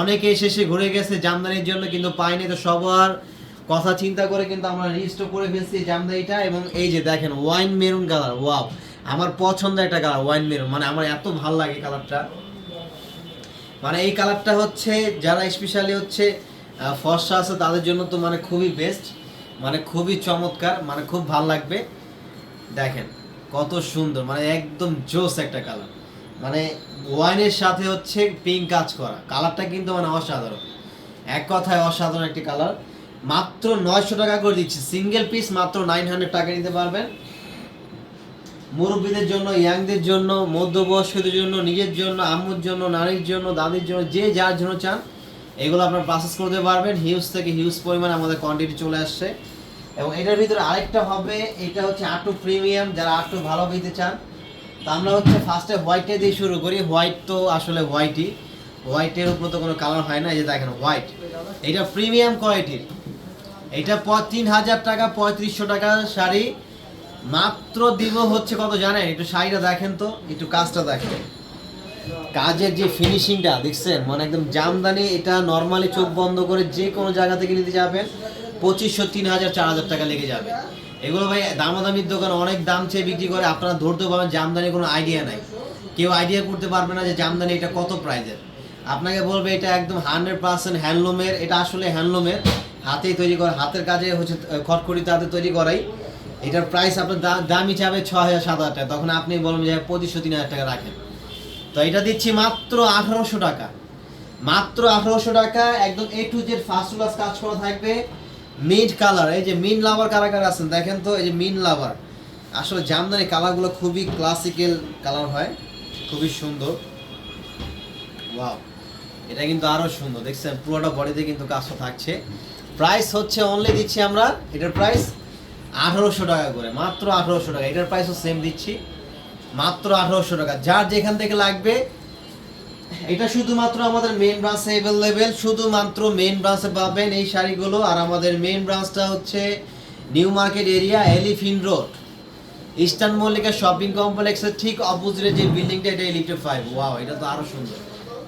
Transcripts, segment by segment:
অনেকে শেষে ঘুরে গেছে জামদানির জন্য, কিন্তু পাইনি তো সবার কথা চিন্তা করে কিন্তু আমরা রেজিস্টার করে ফেলছি জামদানিটা এবং এই যে দেখেন ওয়াইন মেরুন কালার ওয়াও আমার পছন্দ একটা কালার ওয়াইন মেরুন মানে আমার এত ভালো লাগে কালারটা মানে এই কালারটা হচ্ছে, যারা স্পেশালি হচ্ছে ফর্সা আছে, তাদের জন্য তো মানে খুবই বেস্ট মানে খুবই চমৎকার মানে খুব ভালো লাগবে। দেখেন, কত সুন্দর মানে একদম জোস একটা কালার মানে ওয়াইনের সাথে হচ্ছে পিঙ্ক কাজ করা। কালারটা কিন্তু মানে অসাধারণ। এক কথায় অসাধারণ একটি কালার। মাত্র নয়শো টাকা করে দিচ্ছি। সিঙ্গেল পিস মাত্র নাইন হান্ড্রেড টাকা নিতে পারবেন। মুরব্বীদের জন্য, ইয়াংদের জন্য, মধ্যবয়স্কদের জন্য, নিজের জন্য, আম্মুর জন্য নারীর জন্য, দাদির জন্য, যে যার জন্য চান, এগুলো আপনার প্রসেস করতে পারবেন। হিউজ থেকে হিউজ পরিমাণে আমাদের কোয়ান্টিটি চলে আসছে। এবং এটার ভিতরে আরেকটা হবে, এটা হচ্ছে আটু প্রিমিয়াম যারা আটু ভালো পেতে চান তো আমরা হচ্ছে ফার্স্টে হোয়াইটে দিয়ে শুরু করি। হোয়াইট তো আসলে হোয়াইটই হোয়াইটের উপর তো কোনো কালার হয় না, এই যে দেখেন হোয়াইট এটা প্রিমিয়াম কোয়ালিটির এটা তিন হাজার টাকা, পঁয়ত্রিশশো টাকা শাড়ি। মাত্র দিব হচ্ছে কত জানেন? একটু শাড়িটা দেখেন তো, একটু কাজটা দেখেন। কাজের যে ফিনিশিংটা দেখছেন? মানে একদম জামদানি, এটা নর্মালি চোখ বন্ধ করে যে কোনো জায়গা থেকে নিতে যাবেন, পঁচিশশো, তিন হাজার, চার হাজার টাকা লেগে যাবে। এগুলো ভাই দামাদামির দোকান অনেক দাম চেয়ে বিক্রি করে, আপনারা ধরতে পারবেন জামদানি কোনো আইডিয়া নাই। কেউ আইডিয়া করতে পারবে না যে জামদানি এটা কত প্রাইজের আপনাকে বলবে এটা একদম হান্ড্রেড পার্সেন্ট হ্যান্ডলুমের এটা আসলে হ্যান্ডলুমের হাতেই তৈরি করে, হাতের কাজে হচ্ছে খটখড়ি তাতে তৈরি করাই। এটার প্রাইস আপনার দা- দামই চাবে ছ হাজার, সাত হাজার টাকা। তখন আপনি বলবেন যে পঁচিশশো, তিন হাজার টাকা রাখেন। তো এটা দিচ্ছি মাত্র আঠারোশো টাকা। মাত্র আঠারোশো টাকা, একদম A to Z first class কাজ করা থাকবে। মিড কালার এই যে মিন লাভার কারা কারা আছেন, দেখেন তো এই যে মিন লাভার আসলে জামদানি কালারগুলো খুবই ক্লাসিক্যাল কালার হয়, খুবই সুন্দর। ওয়াও এটা কিন্তু আরও সুন্দর, দেখছেন, পুরোটা বডিতে কিন্তু কাজটা থাকছে। প্রাইস হচ্ছে অনলি দিচ্ছি আমরা, এটার প্রাইস আঠারোশো টাকা করে, মাত্র আঠারোশো টাকা, এটার প্রাইসও সেম দিচ্ছি। মাত্র আঠারোশো টাকা, যার যেখান থেকে লাগবে এটা শুধুমাত্র আমাদের মেন ব্রাঞ্চে অ্যাভেলেবেল শুধুমাত্র মেন ব্রাঞ্চে পাবেন এই শাড়িগুলো। আর আমাদের মেন ব্রাঞ্চটা হচ্ছে new market area elephant road eastern Mallika shopping কমপ্লেক্সের ঠিক অপোজিটে যে বিল্ডিংটা এটা এলিফ্টে ফাইভ ওয়াও এটা তো আরও সুন্দর।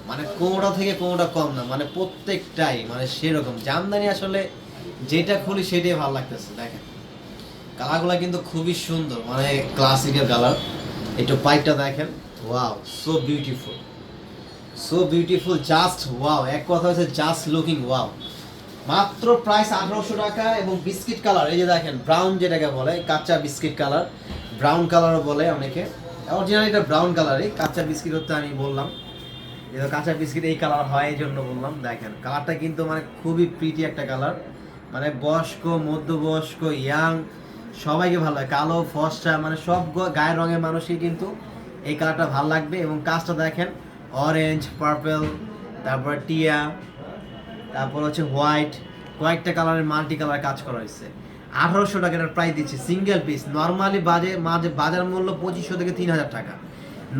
মানে কোনোটা থেকে কোনোটা কম না মানে প্রত্যেকটাই মানে সেরকম। জামদানি আসলে যেটা খুলি সেটাই ভালো লাগতেছে, দেখেন। কালারগুলো কিন্তু খুবই সুন্দর মানে ক্লাসিক্যাল কালার একটু পাইপটা দেখেন। Wow so beautiful so beautiful just wow এক কথা হচ্ছে জাস্ট লুকিং ওয়াও মাত্র প্রাইস আঠারোশো টাকা এবং বিস্কিট কালার এই যে দেখেন ব্রাউন যেটাকে বলে, কাঁচা বিস্কিট কালার ব্রাউন কালারও বলে অনেকে। অরিজিনাল এটা ব্রাউন কালারই কাঁচা বিস্কিট হতে আমি বললাম। এটা কাঁচা বিস্কিট এই কালার হয় এই জন্য বললাম, দেখেন। কালারটা কিন্তু মানে খুবই প্রিটি একটা কালার মানে বয়স্ক, মধ্যবয়স্ক ইয়াং সবাইকে ভালো লাগে। কালো, ফসটা মানে সব গায়ের রঙের মানুষই কিন্তু এই কালারটা ভালো লাগবে। এবং কাজটা দেখেন অরেঞ্জ পার্পল তারপর টিয়া তারপর হচ্ছে হোয়াইট কয়েকটা কালারের মাল্টি কালার কাজ করা হয়েছে। আঠারোশো টাকার প্রাইস দিচ্ছে সিঙ্গেল পিস নর্মালি বাজে মাঝে বাজার মূল্য পঁচিশশো থেকে তিন হাজার টাকা।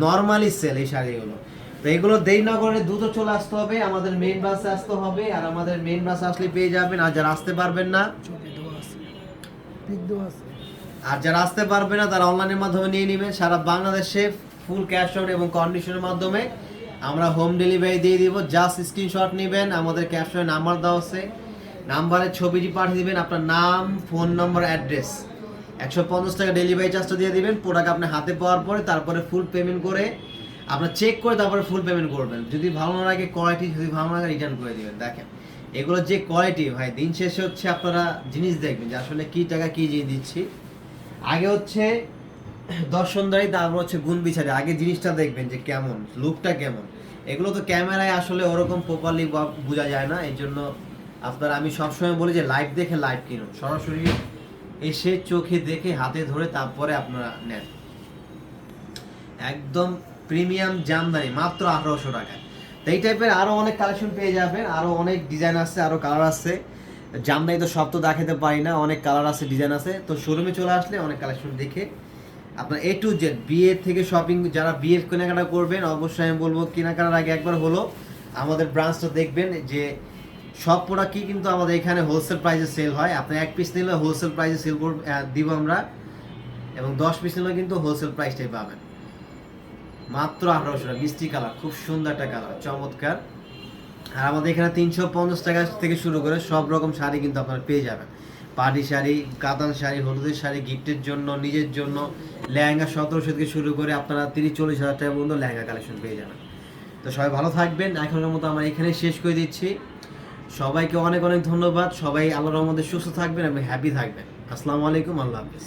নর্মালি সেল এই শাড়িগুলো তো এগুলো দেরি না করে দ্রুত চলে আসতে হবে আমাদের মেইন বাসে আসতে হবে আর আমাদের মেইন ব্রাঞ্চে আসলে পেয়ে যাবেন আর যারা আসতে পারবেন না আর যারা আসতে পারবে না তারা অনলাইনের মাধ্যমে নিয়ে নেবেন। সারা বাংলাদেশে ফুল ক্যাশ অন এবং কন্ডিশনের মাধ্যমে আমরা হোম ডেলিভারি দিয়ে দিব জাস্ট স্ক্রিনশট নেবেন, আমাদের ক্যাপশনে নাম্বার দেওয়া আছে। নাম্বারে ছবিটি পাঠিয়ে দিবেন, আপনার নাম ফোন নম্বর অ্যাড্রেস একশো পঞ্চাশ টাকা ডেলিভারি চার্জটা দিয়ে দিবেন প্রোডাক্ট আপনি হাতে পাওয়ার পরে তারপরে ফুল পেমেন্ট করে আপনার চেক করে তারপরে ফুল পেমেন্ট করবেন। যদি ভালো না লাগে কোয়ালিটি যদি ভালো না লাগে রিটার্ন করে দিবেন। দেখেন, এগুলো যে কোয়ালিটি ভাই, দিন শেষে হচ্ছে আপনারা জিনিস দেখবেন যে আসলে কী টাকা, কী জিনিস দিচ্ছি। আগে হচ্ছে দর্শনদারি, তারপর হচ্ছে গুণ বিচারে। আগে জিনিসটা দেখবেন যে কেমন, লুকটা কেমন। এগুলো তো ক্যামেরায় আসলে ওরকম প্রপারলি বোঝা যায় না। এই জন্য আপনার, আমি সবসময় বলি যে লাইভ দেখে লাইভ কিনুন। সরাসরি এসে চোখে দেখে, হাতে ধরে তারপরে আপনারা নেন। একদম প্রিমিয়াম জামদানি, মাত্র আঠারোশো টাকায়। তো এই টাইপের আরও অনেক কালেকশন পেয়ে যাবেন। আরও অনেক ডিজাইন আছে আরও কালার আছে। জামদানি তো সব তো দেখাতে পারি না, অনেক কালার আছে ডিজাইন আছে। তো শোরুমে চলে আসলে অনেক কালেকশন দেখে আপনার এ টু জেড বিয়ের থেকে শপিং যারা বিয়ের কেনাকাটা করবেন, অবশ্যই আমি বলব কেনাকাটার আগে একবার হলো আমাদের ব্রাঞ্চটা দেখবেন যে সব প্রোডাক্টই কিন্তু আমাদের এখানে হোলসেল প্রাইসে সেল হয়। আপনি এক পিস নিলে হোলসেল প্রাইসে সেল দিব আমরা এবং দশ পিস নিলে কিন্তু হোলসেল প্রাইসটাই পাবেন। মাত্র আঠারোশো টাকা, মিষ্টি কালার, খুব সুন্দর একটা কালার, চমৎকার। আর আমাদের এখানে তিনশো পঞ্চাশ টাকা থেকে শুরু করে সব রকম শাড়ি কিন্তু আপনারা পেয়ে যাবেন। পার্টি শাড়ি, কাতান শাড়ি, হলুদের শাড়ি, গিফটের জন্য, নিজের জন্য লেহেঙ্গা সতেরোশো থেকে শুরু করে আপনারা তিরিশ, চল্লিশ হাজার টাকা পর্যন্ত লেহেঙ্গা কালেকশন পেয়ে যাবেন। তো সবাই ভালো থাকবেন এখনকার মতো আমরা এখানে শেষ করে দিচ্ছি। সবাইকে অনেক অনেক ধন্যবাদ, সবাই আল্লাহর রহমতে সুস্থ থাকবেন এবং হ্যাপি থাকবেন। আসসালামু আলাইকুম, আল্লাহ হাফিজ।